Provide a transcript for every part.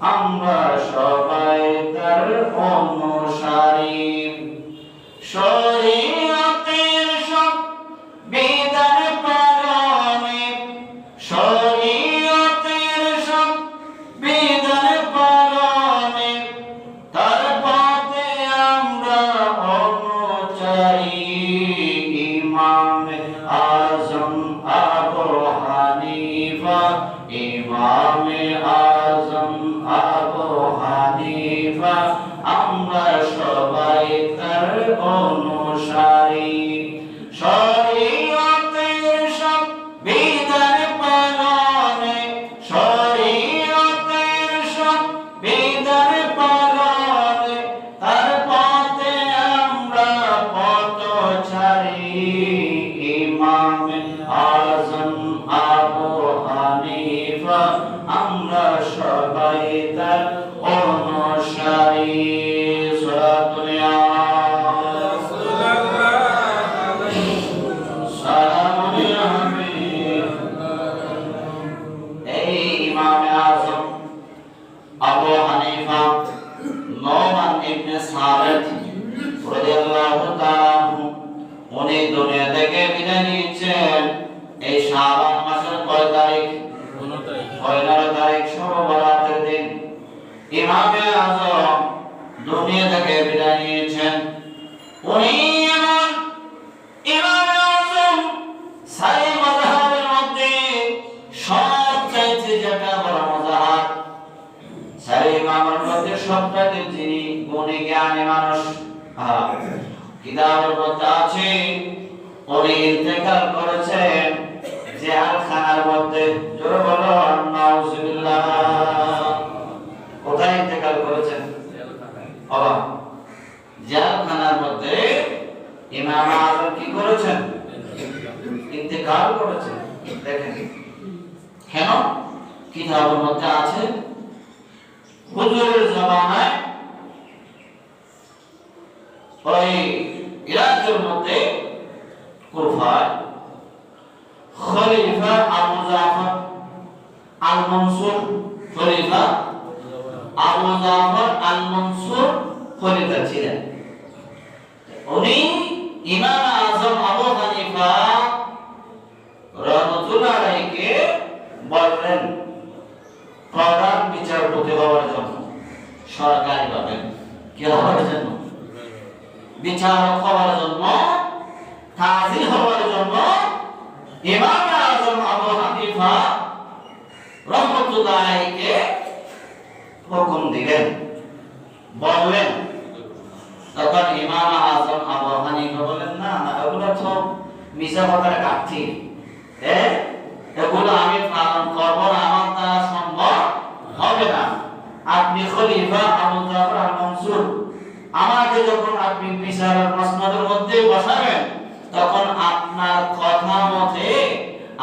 আমরা সবাই তার অনুসারী। শরীয়তের সব বিধান পালনে, শরীয়তের সব বিধান পালনে, তার পথে আমরা অনুচারী। ইমাম আজম, আবু হানিফা, ইমাম অনুসারী। শরীয়তের সব বিধান পালনে শরীয়তের সব বিধান পালনে, তার পথে আমরা পথচারী। ইমাম আজম আবু নিয়েছেন এই শাবান মাসের কয় তারিখ? পনেরো তারিখ শুভ বরাতের দিন। ইমামে আজম দুনিয়া থেকে বিদায় নিয়েছেন। উনি এমন ইমামে আজম সারি মধ্যে সবচাইতে যেটা বড় সারি ইমামের মধ্যে যিনি গুণী, জ্ঞানী মানুষ কিতাবের মধ্যে আছে উনি ইন্তেকাল করেছেন জেলখানার মধ্যে জোরে বলো, নাউজুবিল্লাহ। কোথায় ইন্তেকাল করেছেন? বাবা জেলখানার মধ্যে ইমাম আজম কি করেছেন? ইন্তেকাল করেছেন। দেখেন, কেন? কিতাবের মধ্যে আছে, হুজুরের জমানায় ওই ইরাকের মধ্যে বিচারপতি হওয়ার জন্য সরকারি ভাবে কি হওয়ার জন্য? বিচারক হওয়ার জন্য কাজী হওয়ার জন্য ইমাম আজম আবু হানিফা রহমতুল্লাহ আলাইহিকে হুকুম দিলেন, বললেন, তখন ইমাম আজম আবু হানিফা বলেন না না এগুলো তো মিশা কথার হ্যাঁ এগুলো আমি পালন করব না, আমার দ্বারা সম্ভব হবে না। আপনি খলিফা আবু জাফর আল মনসুর। আমাকে যখন আপনি বিচারের মসনদের মধ্যে বসাবেন, তখন আপনার কথা মতে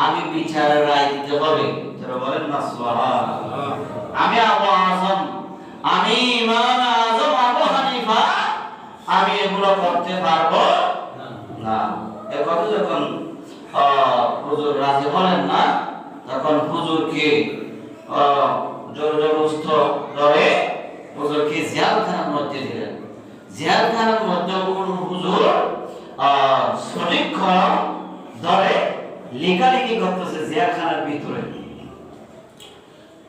আমি বিচারের রায় দিতে হবে। যারা বলেন না, সুবহানাল্লাহ। আমি আবু আজম আমি ইমাম আজম আবু হানিফা আমি এগুলো করতে পারব না। এ কথা যখন হুজুর রাজি হলেন না তখন হুজুরকে আহ, জোর জবরদস্ত ধরে হুজুরকে জিয়ারখানার মধ্যে দিলেন। জিয়ারখানার মধ্যে কোন হুজুর সঠিক ধরে লেখালেখি করতেছে জিয়ারখানার ভিতরে।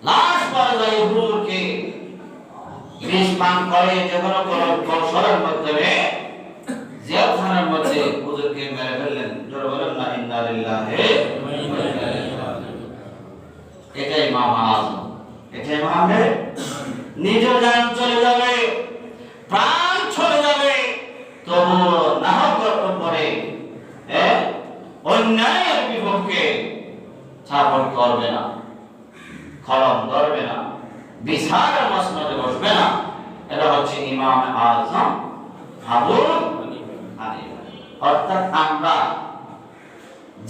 লাশ পাওয়া যায় হুজুরকে। করে যে কোনো কৌশলের মাধ্যমে জিয়ারখানার মধ্যে হুজুরকে মেরে ফেললেন, জোরে বলেন, না এটাই মামা এটাই মামে নিজ জান চলে যাবে, প্রাণ চলে যাবে তবু নাহক করে এ, অন্যায়ের বিপক্ষে ছাপন করবে না কলম ধরবে না। বিচারের মসনদে বসবে না। এটা হচ্ছে ইমাম আজম আবু অর্থাৎ আমরা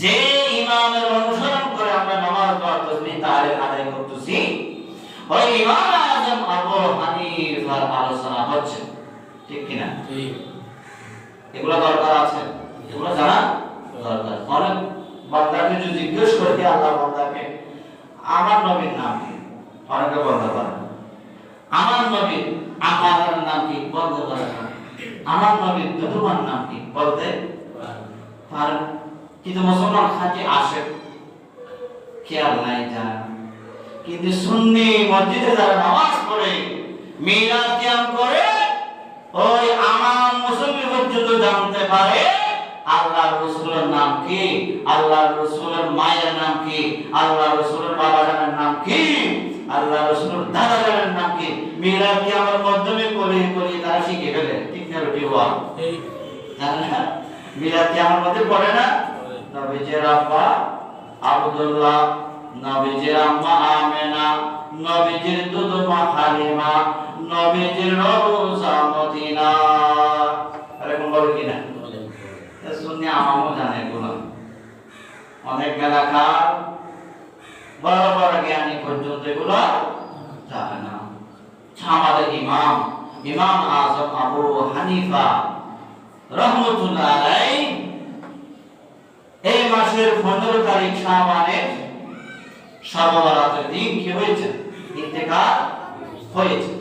যে ইমামের অনুসরণ করে আমরা নামাজ পড়তেছি তাহলে আদায় করতেছি ওই ইমাম আজম আবু হানিফার আলোচনা হচ্ছে। ঠিক কিনা? এগুলো দরকার আছে। এগুলো জানা দরকার। অনেক বান্দাকে যদি জিজ্ঞেস করে যে আল্লাহ বান্দাকে আমার নবীর নাম কি? অনেকে বলতে পারে আমার নবীর আমার নাম কি পারে না। আমার নবীর তোমার নাম কি বলতে পারে কিন্তু মুসলমান খাঁটি আসে খেয়াল নাই জানে। কিন্তু সুন্নি মসজিদে যারা নামাজ পড়ে, মিলাদ কিয়াম করে, ওই আমার মুসল্লি পর্যন্ত জানতে পারে আল্লাহ রসুলের নাম কি আল্লাহ রসুলের মায়ের নাম কি আল্লাহ রসুলের বাবা নাম কি। আল্লাহ রসুলের দাদা জানের নাম কি মিলাদ কিয়ামের মাধ্যমে করে করে তারা শিখে ফেলে। ঠিক না রুটি হওয়া জানেন না? মিলাদ কিয়ামের মধ্যে পড়ে না? নবীজির আব্বা আব্দুল্লাহ নবীজির আম্মা আমেনা নবীজির দুধমা হালিমা নবীজির রওজা মদিনা। এরকম বলে কিনা এ শুনে আমামও জানে এগুলো অনেক মেলাকার বড় বড় জ্ঞানী পর্যন্ত এগুলো জানে না। আমাদের ইমাম ইমাম আজম আবু হানিফা রহমতুল্লাহ আলাইহি এই মাসের পনেরো তারিখ শাহবানের সর্বরাতের দিন কি হয়েছে? ইন্তেকাল হয়েছে।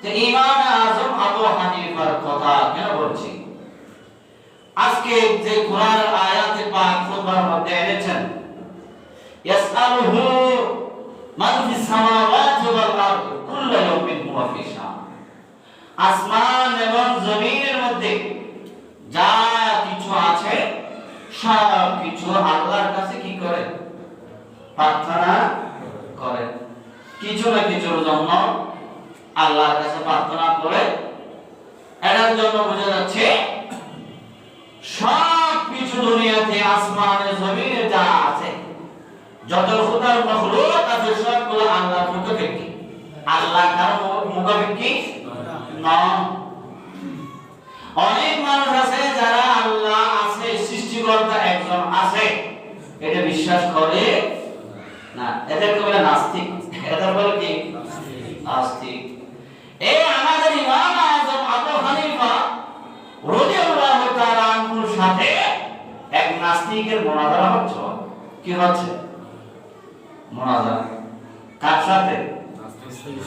তো ইমাম আজম আবু হানিফার কথা কেন বলছি? আজকে যে কোরআনের আয়াতে পাক খুতবার মধ্যে এনেছেন ইয়াসআলুহু মান ফিস সামাওয়াতি ওয়াল আরদ কুল্লু ইয়াউমিন হুয়া ফি আসমান এবং জমিনের মধ্যে যা কিছু আছে, সব কিছু আল্লাহর কাছে কি করে? প্রার্থনা করে। কিছু না কিছুর জন্য আল্লাহর কাছে প্রার্থনা করে। এটার জন্য বোঝা যাচ্ছে, সব কিছু দুনিয়াতে আসমানে জমিনে যা যত খুদার মখলুক আছে, সবগুলো আল্লাহর মুখাপেক্ষি আল্লাহ কারও মুখাপেক্ষি নন। অনেক মানুষ আছে, যারা আল্লাহ আছে, সৃষ্টিকর্তা একজন আছে। এটা বিশ্বাস করে না। এদেরকে বলে নাস্তিক। এদের বলে কি? নাস্তিক। এই আমাদের ইমাম আজম আবু হানিফা রাদিয়াল্লাহু তাআলা আনহুর সাথে এক নাস্তিকের মোনাজারা হচ্ছে। কি হচ্ছে?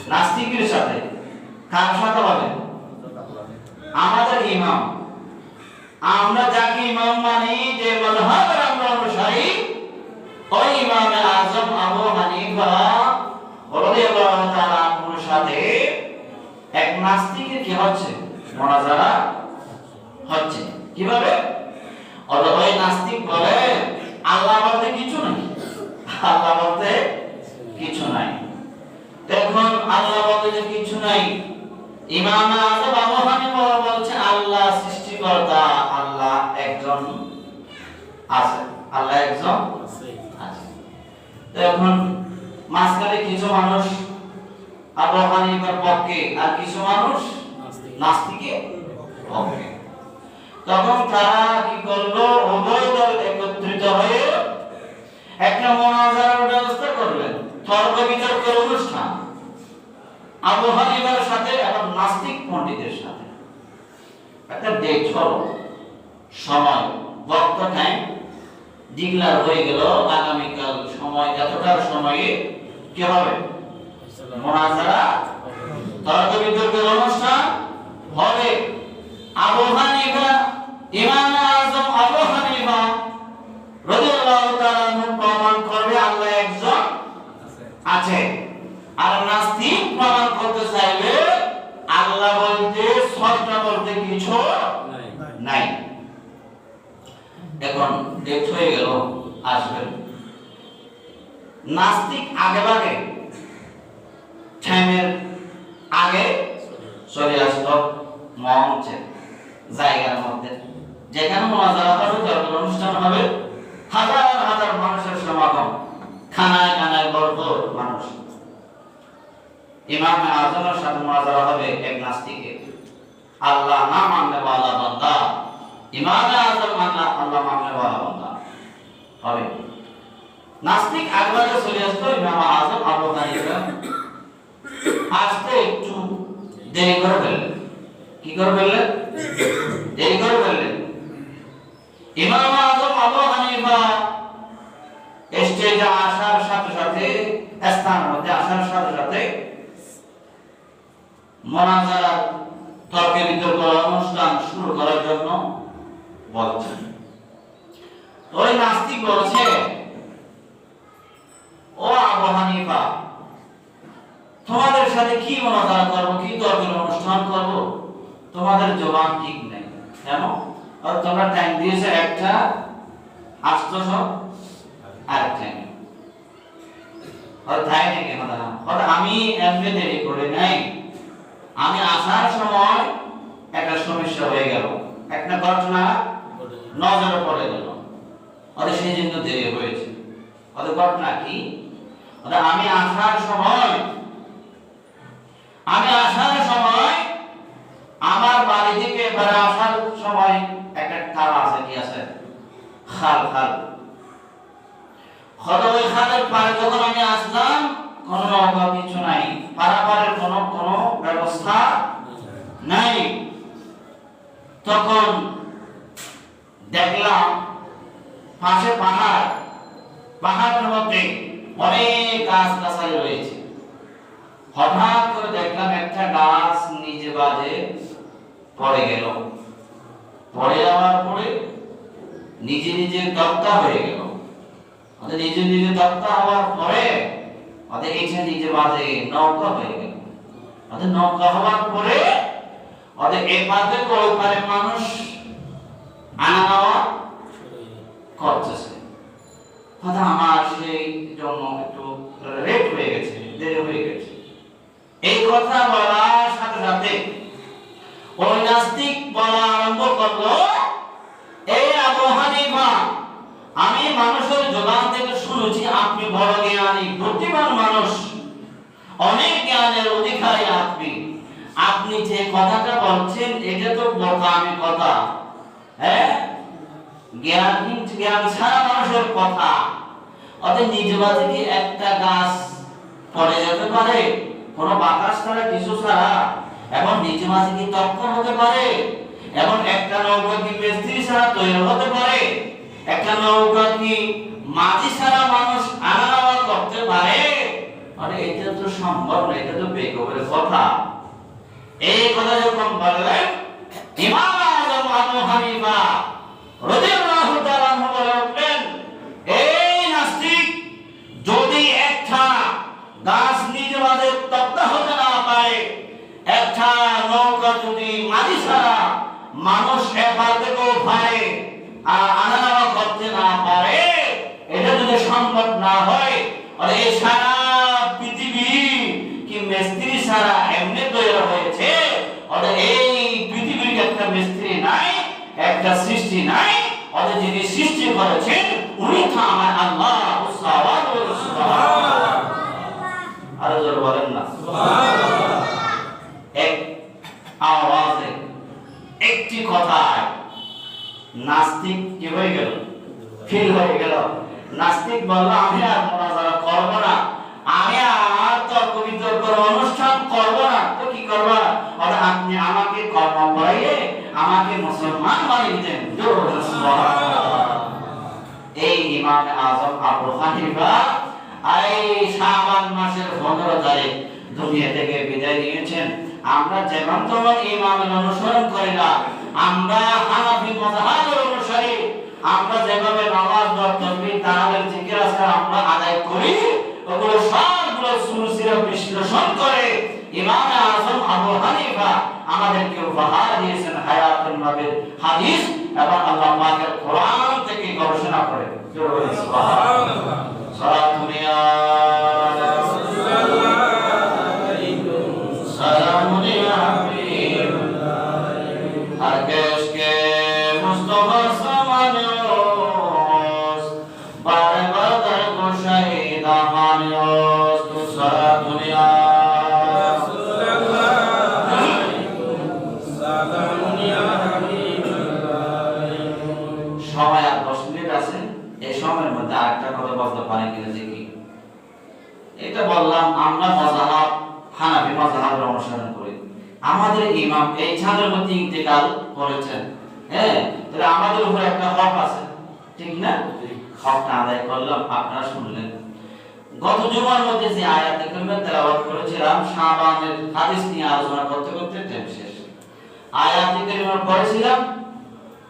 নাস্তিকের সাথে। কার সাথে আমাদের ইমাম। আমরা যাকে ইমাম মানি, যে আমরা অনুসারী, ওই ইমামে আবু হানিফা রাদিয়াল্লাহু তাআলা আনহুর সাথে এক নাস্তিকের কি হচ্ছে? মোনাজারা হচ্ছে। কীভাবে? অথবা ওই নাস্তিক বলে, আল্লাহ বলতে কিছু নাই। আল্লাহ কিছু নাই। দেখুন আল্লাহ যে কিছু নাই। ইমাম আজম আবু হানিফা বলছে, আল্লাহ সৃষ্টিকর্তা আল্লাহ একজন আছে। আল্লাহ একজন আছে। এখন মাঝখানে কিছু মানুষ আবু হানিফার পক্ষে আর কিছু মানুষ নাস্তিকের পক্ষে। তখন তারা কি করল? উভয় দল একত্রিত হয়ে একটা মোনাজারার ব্যবস্থা করলেন তর্ক বিতর্কের অনুষ্ঠান। আবু হানিফার সাথে এবং নাস্তিক পণ্ডিতের সাথে। একটা ডেট সময়, বক্ত টাইম হয়ে গেল, আগামীকাল সময়, এতটার সময়ে কি হবে? মোনাজারা তর্ক বিতর্কের অনুষ্ঠান হবে। আবু হানিফা ইমাম আজম আছে। আর নাস্তিক প্রমাণ করতে চাইবে আল্লাহ বলতে স্রষ্টা বলতে কিছু নাই। এখন ডেট হয়ে গেল আসবেন নাস্তিক আগে ভাগে টাইমের আগে চলে আসলো মঞ্চে জায়গার মধ্যে। যেখানে মোনাজারা হবে তর্ক অনুষ্ঠান হবে হাজার হাজার মানুষের সমাগম। খানায় খানায় ভরপুর মানুষ। ইমাম আজমের সাথে মোনাজারা হবে এক নাস্তিকে আল্লাহ না মানলে ওয়ালা বান্দা। ইমাম আজম আল্লাহ আল্লাহ মানলে ওয়ালা বান্দা। হবে। নাস্তিক আগবারে চলে আসতো, ইমাম আজম আবু হানিফা। আসতে একটু দেরি করে ফেললেন। কি করে ফেললেন? দেরি করে ফেললেন। ইমাম আজম আবু হানিফা স্টেজে আসার সাথে সাথে স্থানের মধ্যে আসার সাথে সাথে মোনাজারা তর্ক বিতর্ক অনুষ্ঠান শুরু করার জন্য বলছেন। ওই নাস্তিক বলছে, ও আবু হানিফা, তোমাদের সাথে কি মোনাজারা করব, কি তর্কের অনুষ্ঠান করব? তোমাদের জবান ঠিক নেই। কেন? তোমরা টাইম দিয়েছে একটা আসতেছ আরেকটা আমি দেরি করে নাই। আমি আসার সময় একটা সমস্যা হয়ে গেল। একটা ঘটনা নজরে পড়ে গেল। সেই জন্য দেরি হয়েছে। ঘটনা কি? আমি আসার সময়, আমি আসার সময় আমার বাড়ি থেকে এবারে আসার সময় একটা খাল আছে কি আছে? খাল খাল। খালের পারে যখন আমি আসলাম কোনো নাই পারাপারের কোনো কোনো ব্যবস্থা নাই তখন দেখলাম পাশে পাহাড় পাহাড়ের মধ্যে অনেক গাছ গাছালি রয়েছে হঠাৎ করে দেখলাম একটা গাছ নিচে বাজে পড়ে গেল পড়ে যাওয়ার পরে নিজে নিজে দত্তা হয়ে গেল ওদের নিজে নিজে দত্তা হওয়ার পরে ওদের এসে নিজে বাজে নৌকা হয়ে গেল। ওদের নৌকা হওয়ার পরে ওদের এ পাতে ওই পারে মানুষ আনা নেওয়া করতেছে। কথা আমার সেই জন্য একটু লেট হয়ে গেছে, দেরি হয়ে গেছে। এই কথা বলার সাথে সাথে ওই নাস্তিক বলা আরম্ভ করল এই আবু হানিফা আমি মানুষের জবান থেকে শুনেছি, আপনি বড় জ্ঞানী, বুদ্ধিমান মানুষ। অনেক জ্ঞানের অধিকারী আপনি। আপনি যে কথাটা বলছেন, এটা তো বোকামি কথা। হ্যাঁ? জ্ঞানহীন জ্ঞান ছাড়া মানুষের কথা। অতএব নিজ বাজে কি একটা গাছ পড়ে যেতে পারে, কোনো বাতাস ছাড়া, কিছু ছাড়া। এবং নিজ মাঝে কি হতে পারে, এবং একটা নৌকা কি মিস্ত্রি ছাড়া তৈরি হতে পারে। একটা নৌকা কি মাঝি ছাড়া মানুষ আনা নেওয়া করতে পারে? আরে, এটা তো সম্ভব না, এটা তো কথা। এই কথা যখন বললেন, ইমাম আযম আবু হানিফা রাদিয়াল্লাহু তাআলা এই নাস্তিক, যদি একটা গাছ নিজ মাঝে তপ্ত হতে না পারে, একটা নৌকা যদি মাঝি ছাড়া মানুষ এপার থেকেও আর আনা পারে এটা যদি সম্ভব না হয় আর এই সারা পৃথিবী কি মিস্ত্রি ছাড়া এমনি তৈরি হয়েছে? অর্থাৎ এই পৃথিবীর একটা মিস্ত্রি নাই একটা সৃষ্টি নাই অর্থাৎ যিনি সৃষ্টি করেছেন উনি তো আমার আল্লাহ। আরও জোর বলেন না। এক আওয়াজে একটি কথায় নাস্তিক কি হয়ে গেল? ফিল হয়ে গেল। নাস্তিক বলল, আমি আর মোনাজারা করব না। আমি আর তর্ক বিতর্ক অনুষ্ঠান করব না। তো কি করব? অর্থাৎ আপনি আমাকে কর্ম করাইয়ে আমাকে মুসলমান বানিয়ে সুবহানাল্লাহ। এই ইমাম আজম আবু হানিফা এই শাবান মাসের পনেরো তারিখ দুনিয়া থেকে বিদায় নিয়েছেন। আমরা যেমন তেমন ইমামের অনুসরণ করি না, আমরা হানাফি মজাহাবের অনুসারী আমরা যেভাবে নামাজ বা তসবিহ তাহলে জিকির আছে আমরা আদায় করি। ওগুলো সবগুলো সুরসিরা বিশ্লেষণ করে ইমাম আজম আবু হানিফা আমাদেরকে উপহার দিয়েছেন হায়াতুল নবীর হাদিস এবং আল্লাহ পাকের কোরআন থেকে গবেষণা করে। সুবহানাল্লাহ। সারা ইয়া ইমাম এই ছাদের মধ্যে ইন্তেকাল করেছেন হ্যাঁ তাহলে আমাদের উপর একটা হক আছে ঠিক না হকটা আদায় করলাম আপনারা শুনলেন গত জুমার মধ্যে যে আয়াত কারিমা তেলাওয়াত করেছিলাম শাবানের হাদিস নিয়ে আলোচনা করতে করতে টাইম শেষ আয়াত কারিমা পড়েছিলাম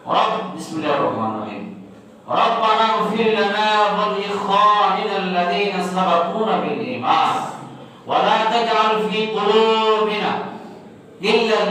রব বিসমিল্লাহির রহমানির রহিম ربنا اغفر لنا ولإخواننا الذين سبقونا بالإيمان ولا تجعل في قلوبنا lillah